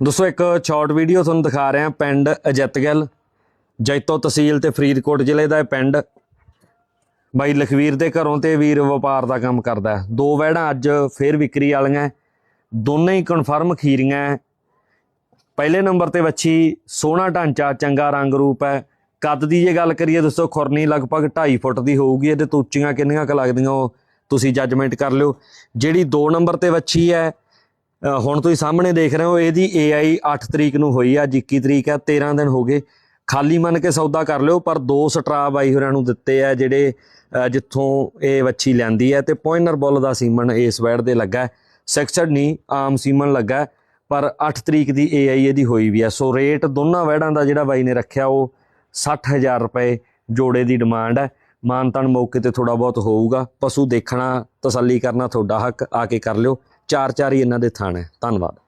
ਦੋਸਤੋ, ਇੱਕ short video ਤੁਹਾਨੂੰ ਦਿਖਾ ਰਿਹਾ ਪਿੰਡ ਅਜਿੱਤਗਿੱਲ, ਜੈਤੋ ਤਹਿਸੀਲ ਤੇ ਫਰੀਦਕੋਟ ਜ਼ਿਲ੍ਹੇ ਦਾ ਇਹ ਪਿੰਡ। ਬਾਈ ਲਖਵੀਰ ਦੇ ਘਰੋਂ ਤੇ ਵੀਰ ਵਪਾਰ ਦਾ ਕੰਮ ਕਰਦਾ ਦੋ ਵਹਿੜਾਂ ਅੱਜ ਫੇਰ ਵਿਕਰੀ ਵਾਲੀਆਂ ਹੈ। ਦੋਨੇ ਹੀ ਕਨਫਰਮ ਖੀਰੀਆਂ ਹੈ। ਪਹਿਲੇ ਨੰਬਰ ਤੇ ਵੱਛੀ ਸੋਹਣਾ ਢਾਂਚਾ, ਚੰਗਾ ਰੰਗ ਰੂਪ ਹੈ। ਕੱਦ ਦੀ ਜੇ ਗੱਲ ਕਰੀਏ ਦੋਸਤੋ, ਖੁਰਨੀ ਲਗਭਗ 2.5 ਫੁੱਟ ਦੀ ਹੋਊਗੀ। ਇਹਦੇ ਤੋਂ ਉੱਚੀਆਂ ਕਿੰਨੀਆਂ ਕੁ ਲੱਗਦੀਆਂ ਉਹ ਤੁਸੀਂ ਜੱਜਮੈਂਟ ਕਰ ਲਿਓ। ਜਿਹੜੀ 2 ਨੰਬਰ ਤੇ ਵੱਛੀ ਹੈ ਹੁਣ ਤੁਸੀਂ ਸਾਹਮਣੇ ਦੇਖ ਰਹੇ ਹੋ, ਇਹਦੀ AI 8 ਤਰੀਕ ਨੂੰ ਹੋਈ ਆ, ਅੱਜ 21 ਤਰੀਕ ਹੈ 13 ਦਿਨ ਹੋ ਗਏ। ਖਾਲੀ ਮੰਨ ਕੇ ਸੌਦਾ ਕਰ ਲਿਓ, ਪਰ ਦੋ ਸਟਰਾ ਬਾਈ ਹੋਰਾਂ ਨੂੰ ਦਿੱਤੇ ਆ, ਜਿਹੜੇ ਜਿੱਥੋਂ ਇਹ ਵੱਛੀ ਲੈਂਦੀ ਹੈ ਤੇ ਪੋਇਨਰ ਬੁੱਲ ਦਾ ਸੀਮਨ ਇਸ ਵੈੜ ਦੇ ਲੱਗਾ ਹੈ। ਸੈਕਸਡ ਨਹੀਂ ਆਮ ਸੀਮਨ ਲੱਗਾ ਪਰ 8 ਤਰੀਕ ਦੀ AI ਇਹਦੀ ਹੋਈ ਵੀ ਆ। ਸੋ ਰੇਟ ਦੋਨਾਂ ਵੈੜਾਂ ਦਾ ਜਿਹੜਾ ਬਾਈ ਨੇ ਰੱਖਿਆ, ਉਹ 60000 ਰੁਪਏ ਜੋੜੇ ਦੀ ਡਿਮਾਂਡ ਹੈ। ਮਾਨਤਨ ਮੌਕੇ ਤੇ ਥੋੜਾ ਬਹੁਤ ਹੋਊਗਾ। ਪਸ਼ੂ ਦੇਖਣਾ, ਤਸੱਲੀ ਕਰਨਾ ਤੁਹਾਡਾ ਹੱਕ, ਆ ਕੇ ਕਰ ਲਿਓ। ਚਾਰ ਚਾਰ ਹੀ ਇਹਨਾਂ ਦੇ ਥਾਣ। ਹੈ ਧੰਨਵਾਦ।